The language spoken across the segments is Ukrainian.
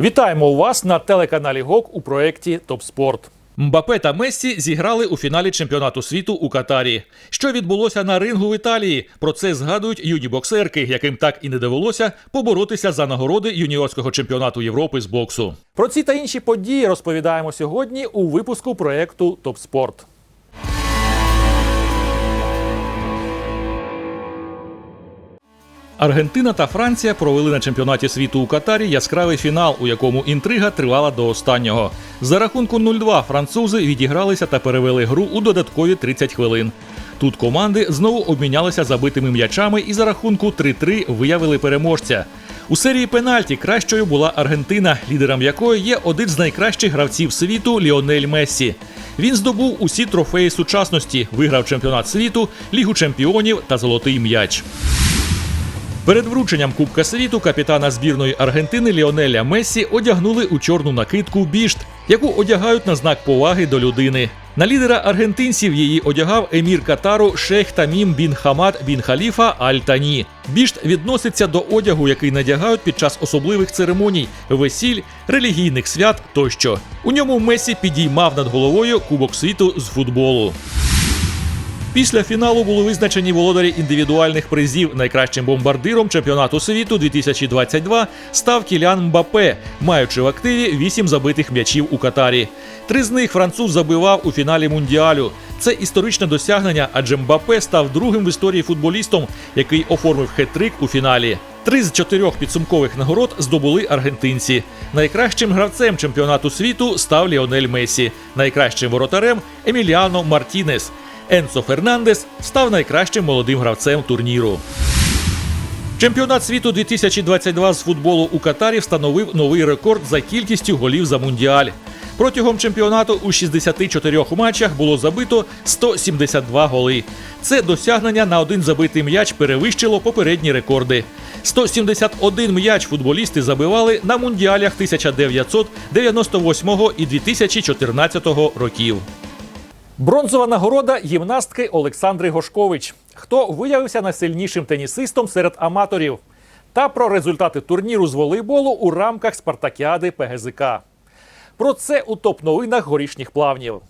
Вітаємо вас на телеканалі ГОК у проєкті Топ Спорт. Мбапе та Мессі зіграли у фіналі чемпіонату світу у Катарі. Що відбулося на рингу в Італії? Про це згадують юні боксерки, яким так і не довелося поборотися за нагороди юніорського чемпіонату Європи з боксу. Про ці та інші події розповідаємо сьогодні у випуску проєкту Топ Аргентина та Франція провели на чемпіонаті світу у Катарі яскравий фінал, у якому інтрига тривала до останнього. За рахунку 0-2 французи відігралися та перевели гру у додаткові 30 хвилин. Тут команди знову обмінялися забитими м'ячами і за рахунку 3-3 виявили переможця. У серії пенальті кращою була Аргентина, лідером якої є один з найкращих гравців світу Ліонель Мессі. Він здобув усі трофеї сучасності, виграв чемпіонат світу, лігу чемпіонів та золотий м'яч. Перед врученням Кубка світу капітана збірної Аргентини Ліонеля Мессі одягнули у чорну накидку бішт, яку одягають на знак поваги до людини. На лідера аргентинців її одягав емір Катару Шейх Тамім бін Хамад бін Халіфа Аль Тані. Бішт відноситься до одягу, який надягають під час особливих церемоній, весіль, релігійних свят тощо. У ньому Месі підіймав над головою Кубок світу з футболу. Після фіналу були визначені володарі індивідуальних призів. Найкращим бомбардиром чемпіонату світу 2022 став Кілян Мбапе, маючи в активі 8 забитих м'ячів у Катарі. Три з них француз забивав у фіналі мундіалю. Це історичне досягнення, адже Мбапе став другим в історії футболістом, який оформив хет-трик у фіналі. Три з чотирьох підсумкових нагород здобули аргентинці. Найкращим гравцем чемпіонату світу став Ліонель Месі, найкращим воротарем Еміліано Мартінес. Енсо Фернандес став найкращим молодим гравцем турніру. Чемпіонат світу 2022 з футболу у Катарі встановив новий рекорд за кількістю голів за мундіаль. Протягом чемпіонату у 64 матчах було забито 172 голи. Це досягнення на один забитий м'яч перевищило попередні рекорди. 171 м'яч футболісти забивали на мундіалях 1998 і 2014 років. Бронзова нагорода гімнастки Олександри Гошкович. Хто виявився найсильнішим тенісистом серед аматорів? Та про результати турніру з волейболу у рамках спартакіади ПГЗК. Про це у топ-новинах горішніх плавнів.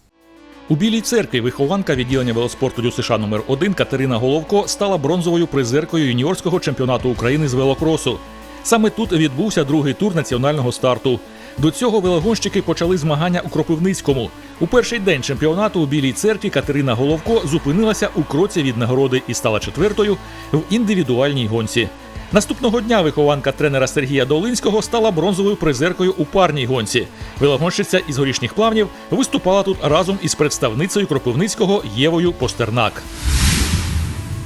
У Білій церкві вихованка відділення велоспорту ДЮСШ номер 1 Катерина Головко стала бронзовою призеркою юніорського чемпіонату України з велокросу. Саме тут відбувся другий тур національного старту. До цього велогонщики почали змагання у Кропивницькому. У перший день чемпіонату у Білій церкві Катерина Головко зупинилася у кроці від нагороди і стала четвертою в індивідуальній гонці. Наступного дня вихованка тренера Сергія Долинського стала бронзовою призеркою у парній гонці. Велогонщиця із горішніх плавнів виступала тут разом із представницею Кропивницького Євою Постернак.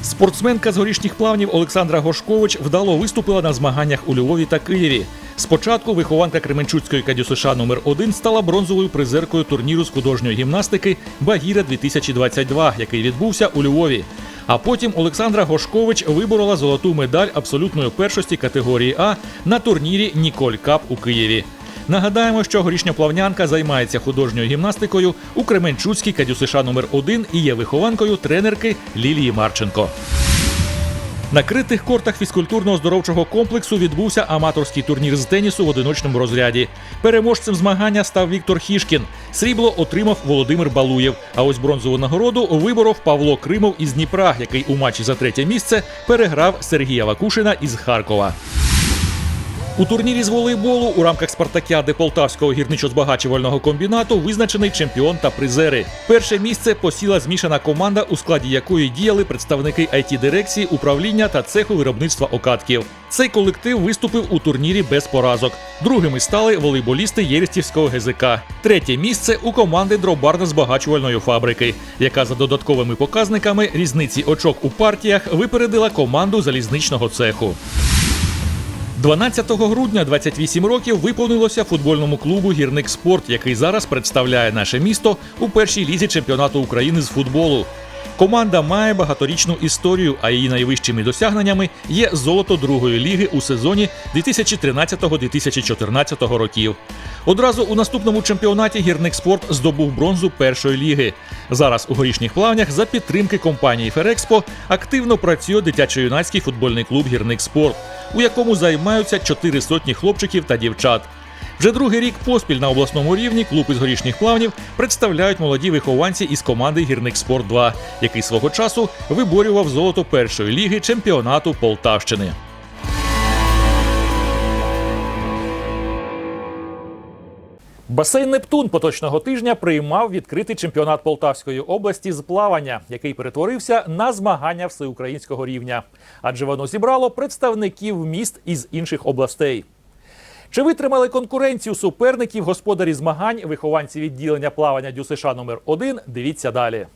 Спортсменка з горішніх плавнів Олександра Гошкович вдало виступила на змаганнях у Львові та Києві. Спочатку вихованка Кременчуцької КДЮСШ номер 1 стала бронзовою призеркою турніру з художньої гімнастики Багіра 2022, який відбувся у Львові. А потім Олександра Гошкович виборола золоту медаль абсолютної першості категорії А на турнірі Ніколь Кап у Києві. Нагадаємо, що горішня плавнянка займається художньою гімнастикою у Кременчуцькій Кадюсиша номер 1 і є вихованкою тренерки Лілії Марченко. На критих кортах фізкультурно-оздоровчого комплексу відбувся аматорський турнір з тенісу в одиночному розряді. Переможцем змагання став Віктор Хішкін. Срібло отримав Володимир Балуєв. А ось бронзову нагороду виборов Павло Кримов із Дніпра, який у матчі за третє місце переграв Сергія Вакушина із Харкова. У турнірі з волейболу у рамках спартакіади Полтавського гірничо-збагачувального комбінату визначений чемпіон та призери. Перше місце посіла змішана команда, у складі якої діяли представники it дирекції, управління та цеху виробництва окатків. Цей колектив виступив у турнірі без поразок. Другими стали волейболісти Єрістівського ГЗК. Третє місце у команди дробарно-збагачувальної фабрики, яка за додатковими показниками різниці очок у партіях випередила команду залізничного цеху. 12 грудня 28 років виповнилося футбольному клубу Гірник Спорт, який зараз представляє наше місто у першій лізі чемпіонату України з футболу. Команда має багаторічну історію, а її найвищими досягненнями є золото другої ліги у сезоні 2013-2014 років. Одразу у наступному чемпіонаті гірник спорт здобув бронзу першої ліги. Зараз у горішніх плавнях за підтримки компанії Ферекспо активно працює дитячо-юнацький футбольний клуб Гірник спорт, у якому займаються чотири сотні хлопчиків та дівчат. Вже другий рік поспіль на обласному рівні клуб із горішніх плавнів представляють молоді вихованці із команди Гірник Спорт 2, який свого часу виборював золото першої ліги чемпіонату Полтавщини. Басейн Нептун поточного тижня приймав відкритий чемпіонат Полтавської області з плавання, який перетворився на змагання всеукраїнського рівня, адже воно зібрало представників міст із інших областей. Чи витримали конкуренцію суперників господарі змагань, вихованці відділення плавання ДЮСШ номер 1 Дивіться далі.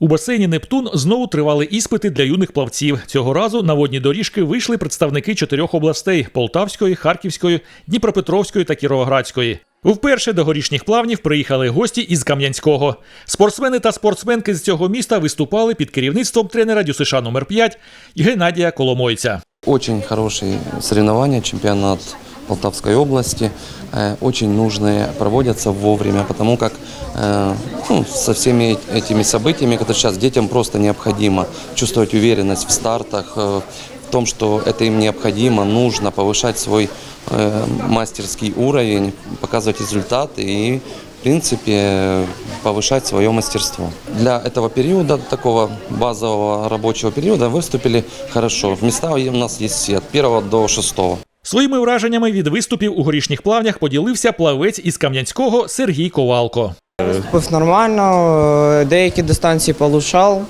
У басейні Нептун знову тривали іспити для юних плавців. Цього разу на водні доріжки вийшли представники чотирьох областей: Полтавської, Харківської, Дніпропетровської та Кіровоградської. Вперше до горішніх плавнів приїхали гості із Кам'янського. Спортсмени та спортсменки з цього міста виступали під керівництвом тренера ДЮСШ номер 5 Геннадія Коломойця. Очень хорошие соревнования, чемпионат Полтавской области. Э, Очень нужные, проводятся вовремя, потому как э, ну, со всеми этими событиями, которые сейчас детям просто необходимо чувствовать уверенность в стартах, э, в том, что это им необходимо, нужно повышать свой мастерский уровень, показывать результаты и в принципе, повышать свое мастерство. Для этого периода, такого базового рабочего периода, выступили хорошо. Места у нас есть все, от первого до шестого. Своїми враженнями від виступів у горішніх плавнях поділився плавець із Кам'янського Сергій Ковалко. Виступив нормально, е, деякі дистанції полушав,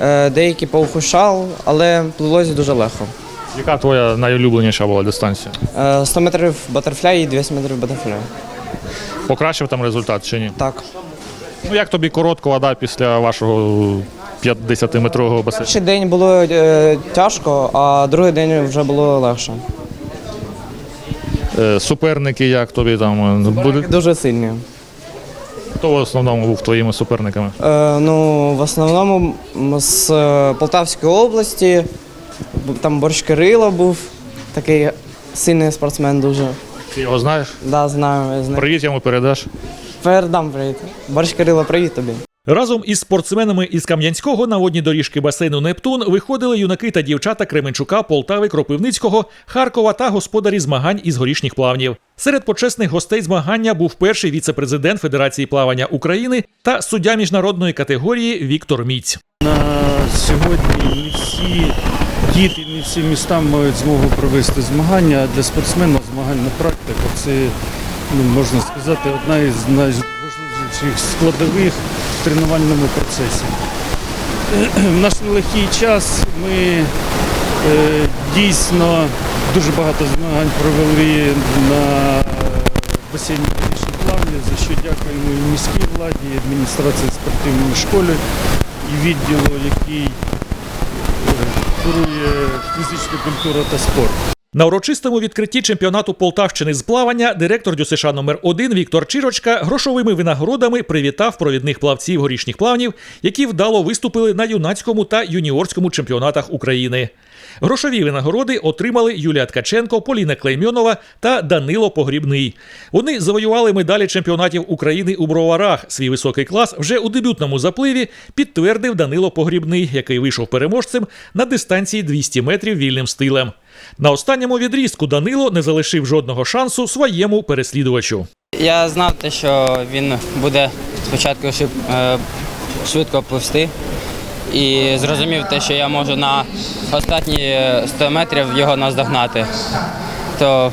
е, деякі поухушав, але плилось дуже легко. Яка твоя найулюбленіша була дистанція? Е, 100 метрів батерфляй і 200 метрів батерфляй. Покращив там результат чи ні? Так. Ну як тобі коротко вода після вашого 50-метрового басейну? Перший день було е, тяжко, а другий день вже було легше. Е, Суперники, як тобі там е, будуть? Дуже сильні. Хто в основному був твоїми суперниками? Е, ну, в основному з е, Полтавської області, там Борщ Кирило був, такий сильний спортсмен дуже. Ти його знаєш? Да, знаю, я знаю. Привіт йому передаш. Передам привіт. Борщ Кирило, привіт тобі. Разом із спортсменами із Кам'янського на водні доріжки басейну Нептун виходили юнаки та дівчата Кременчука, Полтави, Кропивницького, Харкова та господарі змагань із горішніх плавнів. Серед почесних гостей змагання був перший віце-президент Федерації плавання України та суддя міжнародної категорії Віктор Міць. На сьогодні не всі діти, не всі міста мають змогу провести змагання. Для спортсмена змагальна практика це, ну, можна сказати, одна із найважливіших складових тренувальному процесі. В наш нелегкий час ми е, дійсно дуже багато змагань провели на басейні плавні, за що дякуємо і міській владі, і адміністрації спортивної школи, і відділу, який е, курує фізичну культуру та спорт. На урочистому відкритті чемпіонату Полтавщини з плавання директор ДЮСШ номер 1 Віктор Чірочка грошовими винагородами привітав провідних плавців горішніх плавнів, які вдало виступили на юнацькому та юніорському чемпіонатах України. Грошові винагороди отримали Юлія Ткаченко, Поліна Клеймьонова та Данило Погрібний. Вони завоювали медалі чемпіонатів України у броварах. Свій високий клас вже у дебютному запливі підтвердив Данило Погрібний, який вийшов переможцем на дистанції 200 метрів вільним стилем. На останньому відрізку Данило не залишив жодного шансу своєму переслідувачу. Я знав те, що він буде спочатку е, швидко пливсти. І зрозумів те, що я можу на останні 100 метрів його наздогнати. То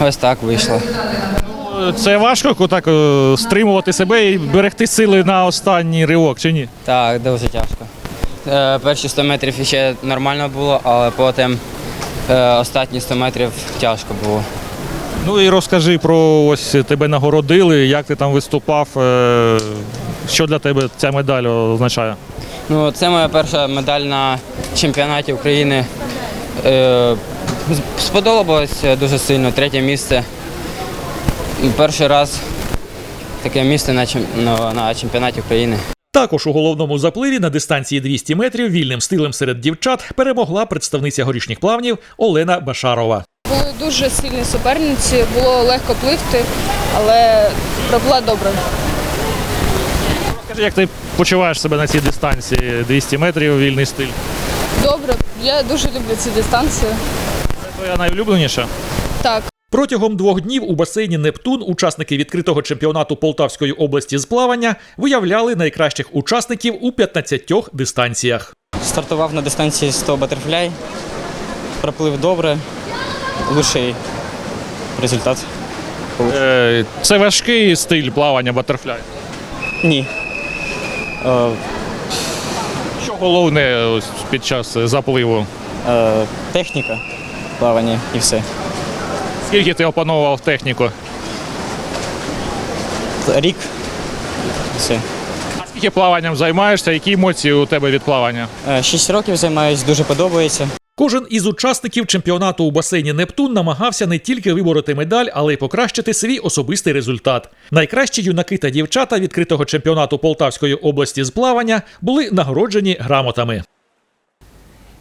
ось так вийшло. Це важко так е, стримувати себе і берегти сили на останній ривок, чи ні? Так, дуже тяжко. Е, Перші 100 метрів ще нормально було, але потім е, останні 100 метрів тяжко було. Ну і розкажи про ось тебе нагородили, як ти там виступав, е, що для тебе ця медаль означає? Ну, це моя перша медаль на чемпіонаті України. Е, сподобалось дуже сильно, третє місце. Перший раз таке місце на чемпіонаті України. Також у головному запливі на дистанції 200 метрів вільним стилем серед дівчат перемогла представниця горішніх плавнів Олена Башарова. Були дуже сильні суперниці, було легко пливти, але пробула добре. Скажи, як ти почуваєш себе на цій дистанції 200 метрів вільний стиль? Добре, я дуже люблю ці дистанції. Це твоя найулюбленіша? Так, Протягом двох днів у басейні Нептун учасники відкритого чемпіонату Полтавської області з плавання виявляли найкращих учасників у 15 дистанціях. Стартував на дистанції 100 батерфляй, проплив добре, лучший результат. Е, Це важкий стиль плавання батерфляй. Ні. Е, Що головне ось під час запливу? е, техніка плавання і все. Скільки ти опановував техніку? Рік. Все. А скільки плаванням займаєшся? Які емоції у тебе від плавання? Е, Шість років займаюсь, дуже подобається. Кожен із учасників чемпіонату у басейні Нептун намагався не тільки вибороти медаль, але й покращити свій особистий результат. Найкращі юнаки та дівчата відкритого чемпіонату Полтавської області з плавання були нагороджені грамотами.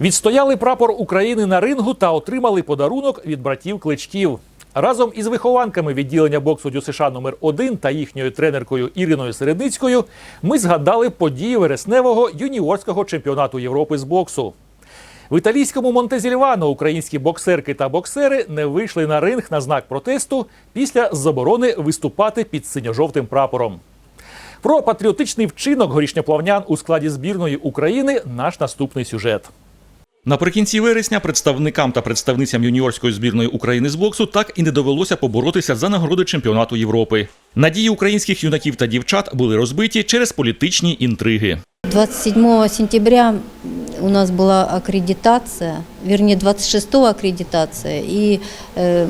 Відстояли прапор України на рингу та отримали подарунок від братів кличків. Разом із вихованками відділення боксу ДЮСШ номер 1 та їхньою тренеркою Іриною Середницькою ми згадали події вересневого юніорського чемпіонату Європи з боксу. В італійському Монтезільвано українські боксерки та боксери не вийшли на ринг на знак протесту після заборони виступати під синьо-жовтим прапором. Про патріотичний вчинок горішньоплавнян у складі збірної України наш наступний сюжет. Наприкінці вересня представникам та представницям юніорської збірної України з боксу так і не довелося поборотися за нагороди чемпіонату Європи. Надії українських юнаків та дівчат були розбиті через політичні інтриги. 27 сентября у нас была аккредитация, вернее 26 аккредитация, и э,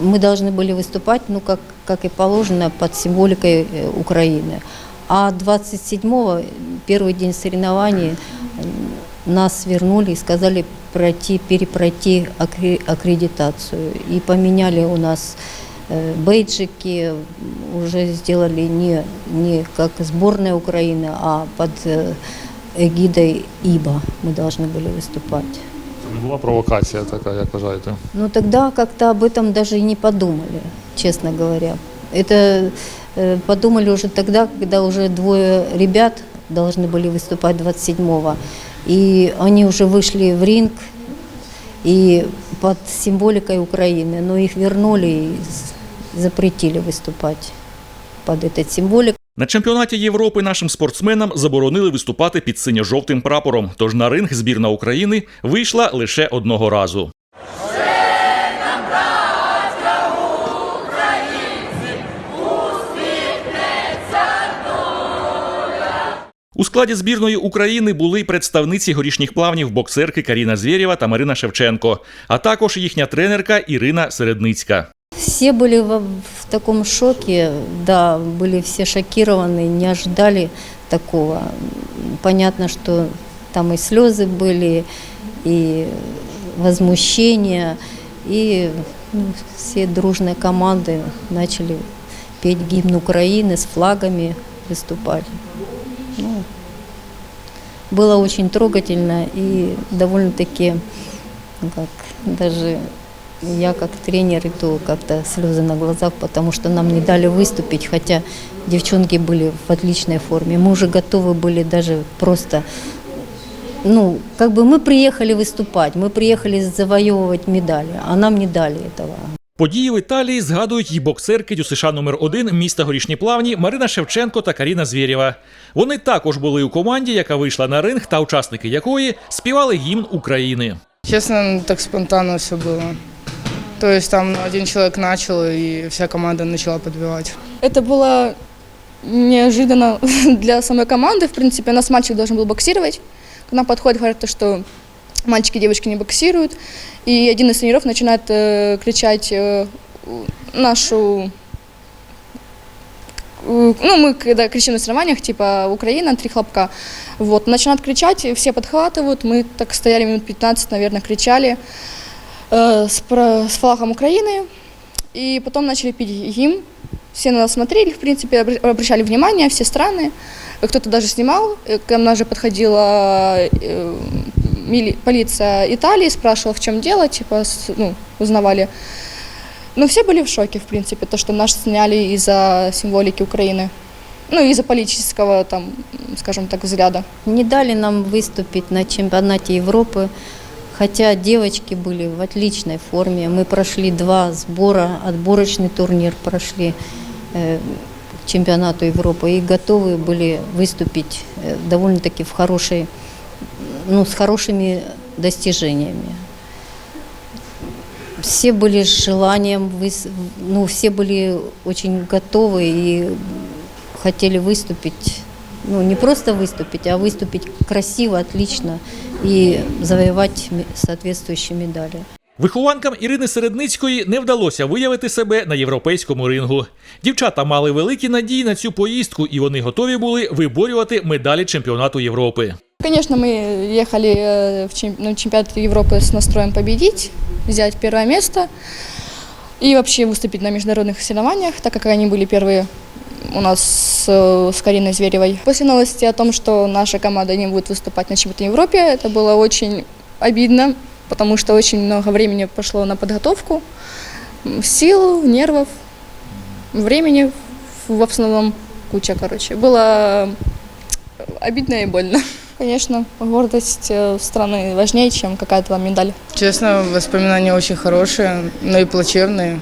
мы должны были выступать, ну как, как и положено, под символикой э, Украины. А 27-го, первый день соревнований, м, нас вернули и сказали пройти, перепройти аккре- аккредитацию. И поменяли у нас э, бейджики, уже сделали не, не как сборная Украины, а под э, эгидой ИБА мы должны были выступать. Була провокація така, як вважаєте? Но тогда как-то об этом даже и не подумали, честно говоря. Это э, подумали уже тогда, когда уже двое ребят должны были выступать 27-го. И они уже вышли в ринг и под символикой Украины, но их вернули и с- запретили выступать под этой символикой. На чемпіонаті Європи нашим спортсменам заборонили виступати під синьо-жовтим прапором. Тож на ринг збірна України вийшла лише одного разу. У складі збірної України були й представниці горішніх плавнів боксерки Каріна Звєрєва та Марина Шевченко, а також їхня тренерка Ірина Середницька. Все были в, в таком шоке, да, были все шокированы, не ожидали такого. Понятно, что там и слезы были, и возмущение, и ну, все дружные команды начали петь гимн Украины с флагами выступать. Ну, было очень трогательно и довольно-таки, как, даже я как тренер иду как-то слезы на глазах, потому что нам не дали выступить, хотя девчонки были в отличной форме. Мы уже готовы были даже просто, ну, как бы мы приехали выступать, мы приехали завоевывать медали, а нам не дали этого. Події в Італії згадують і боксерки ДЮСШ номер 1 міста Горішні Плавні Марина Шевченко та Каріна Звєрєва. Вони також були у команді, яка вийшла на ринг, та учасники якої співали гімн України. Честно, ну, так спонтанно все было. То есть там один человек начал, и вся команда начала подбивать. Это было неожиданно для самой команды. В принципе, у нас мальчик должен был боксировать. К нам подходит, говорят, то, что мальчики и девочки не боксируют. И один из тренеров начинает э, кричать э, нашу... Ну, мы когда кричим на соревнованиях, типа «Украина», три хлопка, вот, начинают кричать, все подхватывают, мы так стояли минут 15, наверное, кричали э, с, про- с флагом Украины, и потом начали пить гимн, все на нас смотрели, в принципе, обр- обращали внимание, все страны. Кто-то даже снимал. Э, К нам же подходила э, полиция Италии, спрашивала, в чем дело, типа, ну, узнавали. Но все были в шоке, в принципе, то, что нас сняли из-за символики Украины. Ну, из-за политического, там, скажем так, взгляда. Не дали нам выступить на чемпионате Европы, Хотя девочки были в отличной форме. Мы прошли два сбора, отборочный турнир прошли э, чемпионату Европы и готовы были выступить э, довольно-таки в хорошей, ну, с хорошими достижениями. Все были с желанием, ну, все были очень готовы и хотели выступить, ну, не просто выступить, а выступить красиво, отлично и завоевать соответствующие медали. Вихованкам Ірини Середницької не вдалося виявити себе на європейському рингу. Дівчата мали великі надії на цю поїздку, і вони готові були виборювати медалі чемпіонату Європи. Конечно, мы ехали э, в чем- на чемпионат Европы с настроем победить, взять первое место и вообще выступить на международных соревнованиях, так как они были первые у нас с, э, с Кариной Зверевой. После новости о том, что наша команда не будет выступать на чемпионате Европе, это было очень обидно, Потому что очень много времени пошло на подготовку, сил, нервов, времени в основном куча, короче. Было обидно и больно. Конечно, гордость э, страны важнее, чем какая-то там медаль. Честно, воспоминания очень хорошие, но и плачевные,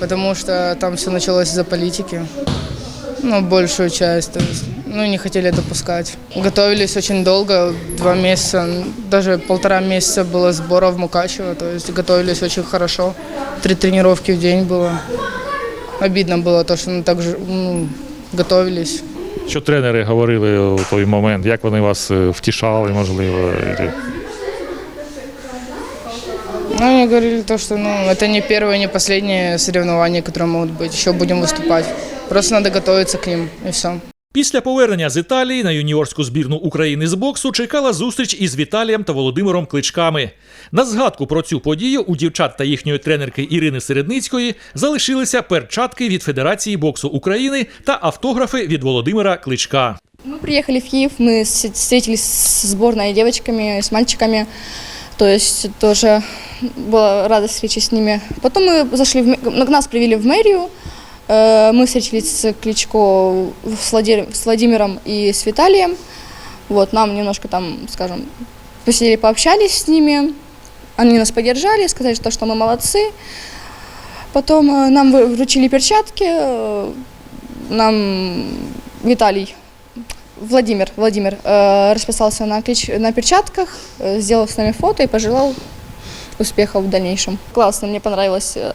потому что там все началось из-за политики. Ну, большую часть, то есть, ну, не хотели допускать. Готовились очень долго, два месяца, даже полтора месяца было сбора в Мукачево, то есть готовились очень хорошо. Три тренировки в день было. Обидно было то, что мы так же ну, готовились. Що тренери говорили у той момент? Як вони вас е, втішали, можливо? Ну, они говорили то, что ну, это не первое, не последнее соревнование, которые могут быть. Еще будем выступать. Просто надо готовиться к ним, и все. Після повернення з Італії на юніорську збірну України з боксу чекала зустріч із Віталієм та Володимиром Кличками. На згадку про цю подію у дівчат та їхньої тренерки Ірини Середницької залишилися перчатки від Федерації боксу України та автографи від Володимира Кличка. Мы приехали в Киев, мы с- встретились с сборной девочками, с мальчиками. То есть тоже была радость встречи с ними. Потом мы зашли, в, м- ну, нас привели в мэрию. Э, Мы встретились с Кличко, с Влади- с Владимиром и с Виталием. Вот, нам немножко там, скажем, посидели, пообщались с ними. Они нас поддержали, сказали, что, мы молодцы. Потом э, нам вручили перчатки. э, Нам Виталий Владимир, Владимир э, расписался на, клич, на перчатках, э, сделал с нами фото и пожелал успехов в дальнейшем. Классно, мне понравилось. э,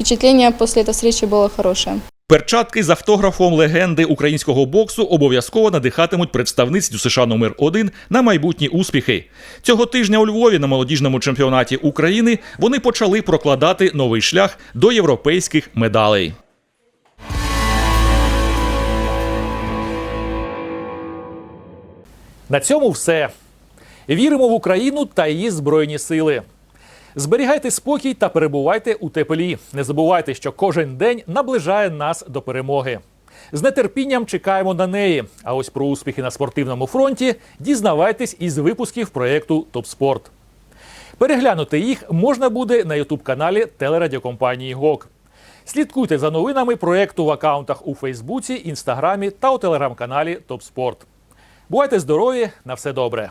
Впечатление после этой встречи было хорошее. Перчатки з автографом легенди українського боксу обов'язково надихатимуть представництв США номер 1 на майбутні успіхи. Цього тижня у Львові на молодіжному чемпіонаті України вони почали прокладати новий шлях до європейських медалей. На цьому все. Віримо в Україну та її збройні сили. Зберігайте спокій та перебувайте у теплі. Не забувайте, що кожен день наближає нас до перемоги. З нетерпінням чекаємо на неї. А ось про успіхи на спортивному фронті дізнавайтесь із випусків проєкту Топспорт. Переглянути їх можна буде на ютуб-каналі телерадіокомпанії ГОК. Слідкуйте за новинами проєкту в акаунтах у Фейсбуці, Інстаграмі та у телеграм-каналі Топспорт. Бувайте здорові, на все добре!